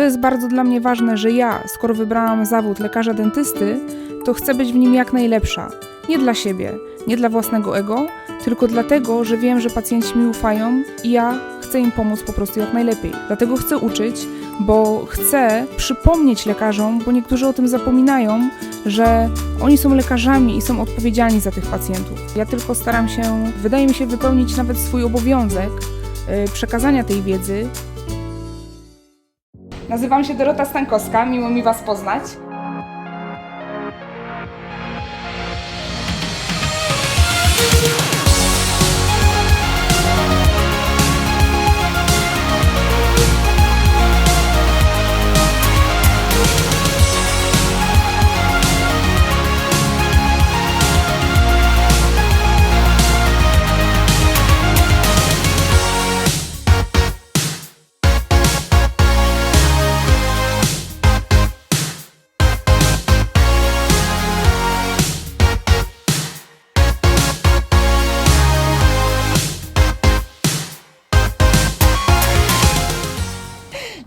to jest bardzo dla mnie ważne, że ja, skoro wybrałam zawód lekarza dentysty, to chcę być w nim jak najlepsza. Nie dla siebie, nie dla własnego ego, tylko dlatego, że wiem, że pacjenci mi ufają i ja chcę im pomóc po prostu jak najlepiej. Dlatego chcę uczyć, bo chcę przypomnieć lekarzom, bo niektórzy o tym zapominają, że oni są lekarzami i są odpowiedzialni za tych pacjentów. Ja tylko staram się, wydaje mi się, wypełnić nawet swój obowiązek y, przekazania tej wiedzy. Nazywam się Dorota Stankowska, miło mi Was poznać.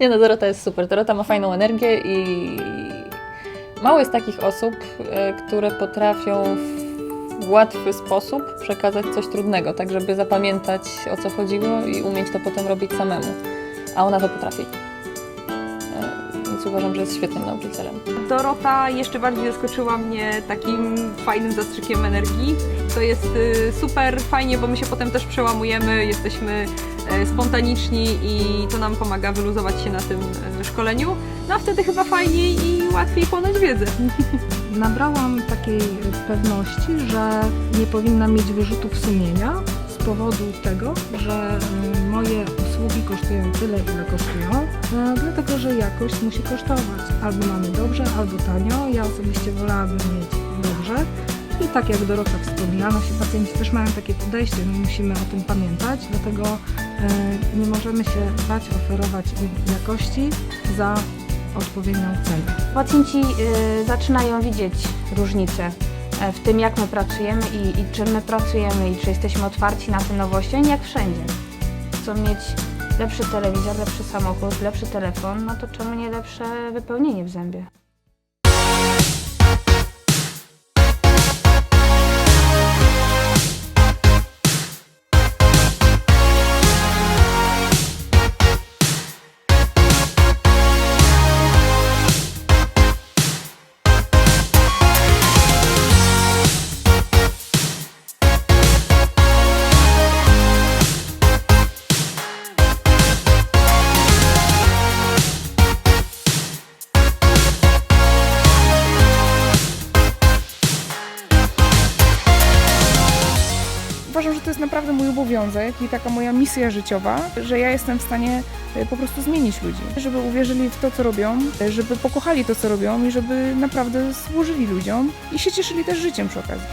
Nie no, Dorota jest super. Dorota ma fajną energię i mało jest takich osób, e, które potrafią w łatwy sposób przekazać coś trudnego, tak żeby zapamiętać o co chodziło i umieć to potem robić samemu. A ona to potrafi. Więc uważam, że jest świetnym nauczycielem. Dorota jeszcze bardziej zaskoczyła mnie takim fajnym zastrzykiem energii. To jest y, super fajnie, bo my się potem też przełamujemy, jesteśmy e, spontaniczni i to nam pomaga wyluzować się na tym e, szkoleniu. No a wtedy chyba fajniej i łatwiej chłonąć wiedzę. Nabrałam takiej pewności, że nie powinnam mieć wyrzutów sumienia z powodu tego, że y, moje kosztują tyle, ile kosztują, e, dlatego że jakość musi kosztować. Albo mamy dobrze, albo tanio. Ja osobiście wolałabym mieć dobrze. I tak jak Dorota wspomina, nasi pacjenci też mają takie podejście, my musimy o tym pamiętać, dlatego e, nie możemy się bać oferować jakości za odpowiednią cenę. Pacjenci y, zaczynają widzieć różnice e, w tym, jak my pracujemy i, i czym my pracujemy i czy jesteśmy otwarci na te nowości, nie jak wszędzie. Chcą mieć lepszy telewizor, lepszy samochód, lepszy telefon, no to czemu nie lepsze wypełnienie w zębie? Uważam, że to jest naprawdę mój obowiązek i taka moja misja życiowa, że ja jestem w stanie y, po prostu zmienić ludzi, żeby uwierzyli w to, co robią, y, żeby pokochali to, co robią i żeby naprawdę służyli ludziom i się cieszyli też życiem przy okazji.